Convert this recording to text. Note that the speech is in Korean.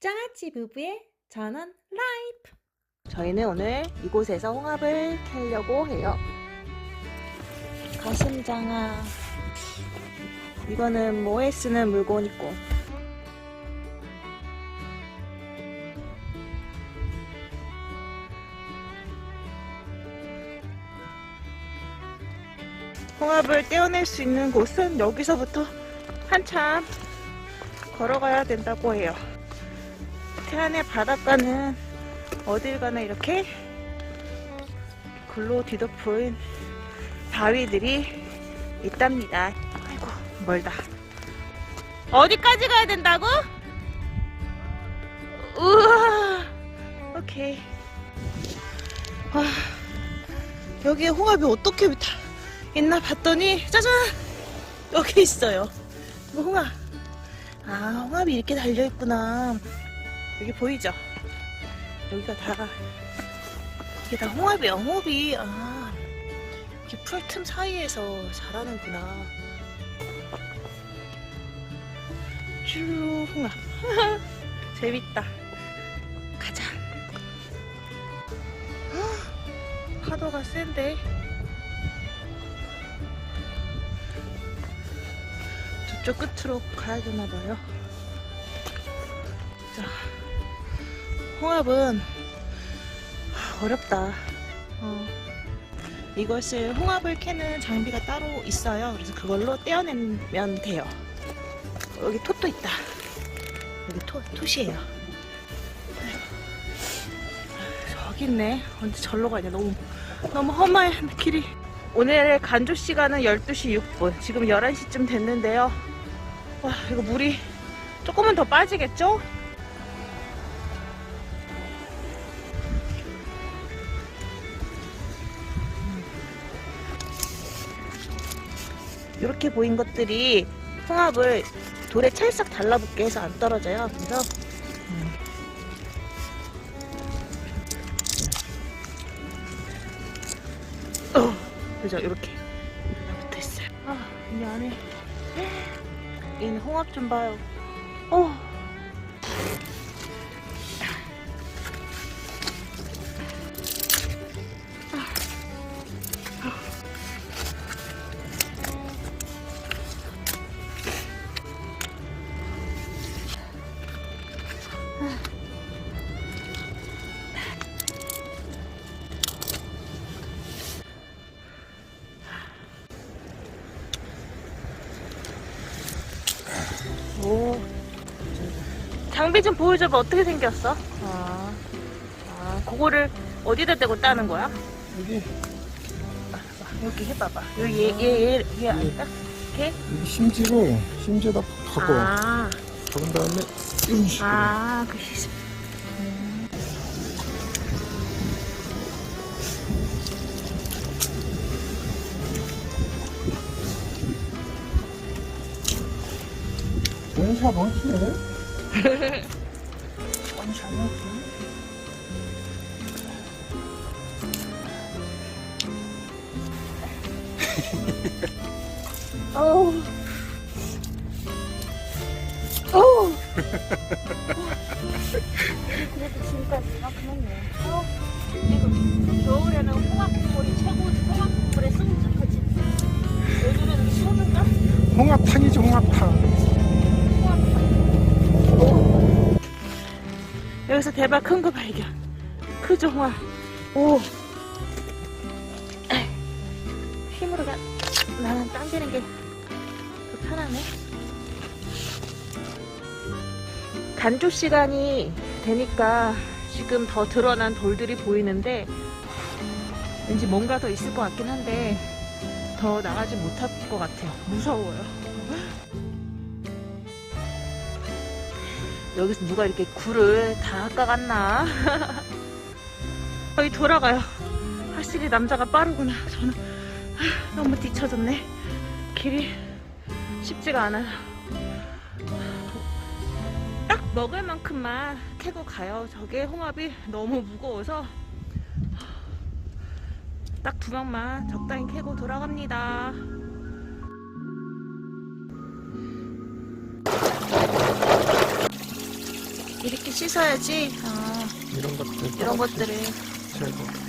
장아찌 부부의 전원 라이프. 저희는 오늘 이곳에서 홍합을 캐려고 해요. 가슴장아. 이거는 뭐에 쓰는 물건 있고. 홍합을 떼어낼 수 있는 곳은 여기서부터 한참 걸어가야 된다고 해요. 태안의 바닷가는 어딜 가나 이렇게 글로 뒤덮은 바위들이 있답니다. 아이고, 멀다. 어디까지 가야 된다고? 우와, 오케이. 와, 여기에 홍합이 어떻게 다 있나 봤더니, 짜잔! 여기 있어요. 이거 홍합. 아, 홍합이 이렇게 달려있구나. 여기 보이죠? 여기가 다 이게 다 홍합이야 홍합이. 아 이렇게 풀 틈 사이에서 자라는구나. 쭈 홍합. 재밌다. 가자. 헉, 파도가 센데? 저쪽 끝으로 가야 되나 봐요. 자 홍합은 어렵다. 어. 이것을 홍합을 캐는 장비가 따로 있어요. 그래서 그걸로 떼어내면 돼요. 여기 톳도 있다. 여기 톳, 톳이에요. 저기 있네. 언제 절로 가냐. 너무, 너무 험해, 길이. 오늘 간조 시간은 12시 6분. 지금 11시쯤 됐는데요. 와, 이거 물이 조금은 더 빠지겠죠? 이렇게 보인 것들이 홍합을 돌에 찰싹 달라붙게 해서 안 떨어져요. 그래서 음. 어, 그죠? 이렇게 붙어 있어요. 아, 이 안에 이 홍합 좀 봐요. 어. 장비 좀 보여줘봐. 어떻게 생겼어? 아, 아, 그거를 어디다 대고 따는 거야? 여기 여기 해봐봐. 여기 얘, 얘, 얘, 얘 아닐까? 걔? 여기 심지로 심지에다 박어 아, 박은 다음에 이런 식으로 아, 그 시- 원샷 원샷 원샷 원샷 어우. 어우. 그래도 지금까지 이만큼 했네. 어, 그리고 겨울에는 홍합 국물이 최고, 홍합 국물의 승자, 그치? 요즘에는 소주인가? 홍합탕이지 홍합탕 여기서 대박 큰 거 발견. 홍합? 오. 힘으로 가. 나는 당기는 게 더 편하네. 간조 시간이 되니까 지금 더 드러난 돌들이 보이는데 왠지 뭔가 더 있을 것 같긴 한데 더 나가지 못할 것 같아요. 무서워요. 여기서 누가 이렇게 굴을 다 깎아갔나? 거의 돌아가요. 확실히 남자가 빠르구나. 저는 아, 너무 뒤쳐졌네. 길이 쉽지가 않아요. 딱 먹을 만큼만 캐고 가요. 저게 홍합이 너무 무거워서 딱 두 명만 적당히 캐고 돌아 이렇게 씻어야지. 아, 이런 것들. 이런 것들을. 제거.